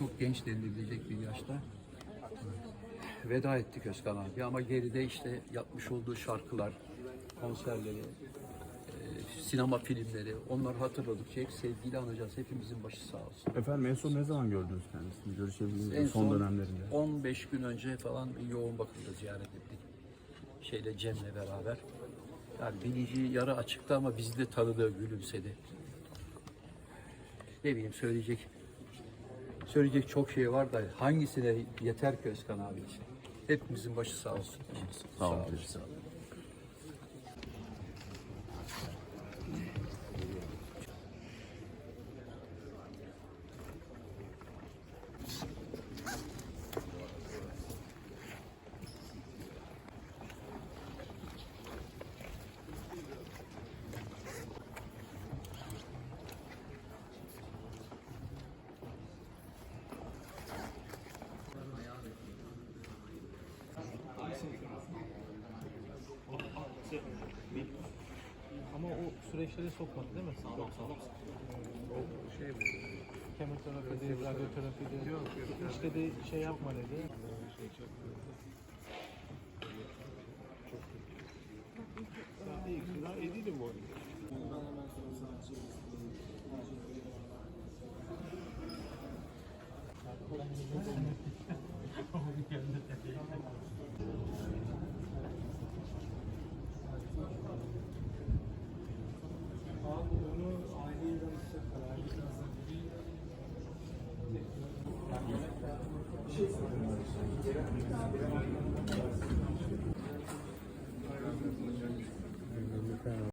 çok genç denilebilecek bir yaşta veda ettik Özkan abi ama geride işte yapmış olduğu şarkılar, konserleri, e, sinema filmleri onları hatırladıkça hep sevgiyle anacağız. Hepimizin başı sağ olsun. Efendim en son ne zaman gördünüz kendisini? Görüşebildiniz son, son dönemlerinde? 15 gün önce falan bir yoğun bakımda ziyaret ettik. Şeyle Cem'le beraber. Yani bilinci yarı açıktı ama bizi de tanıdı, gülümsedi. Ne bileyim söyleyecek söyleyecek çok şey var da hangisine yeter ki Özkan abi için. Hepimizin başı sağ olsun. Sağ olun. olun. Sağ olun. Ama o süreçleri sokmadı değil mi? Sağlam sağlam. O şey bu. Kemoterapi değil, radyoterapi değil. Yok yok. Hiç dedi şey yapma dedi. Şey çok çok Sen de ikna edildi bu arada. Ben hemen sonra. Thank you.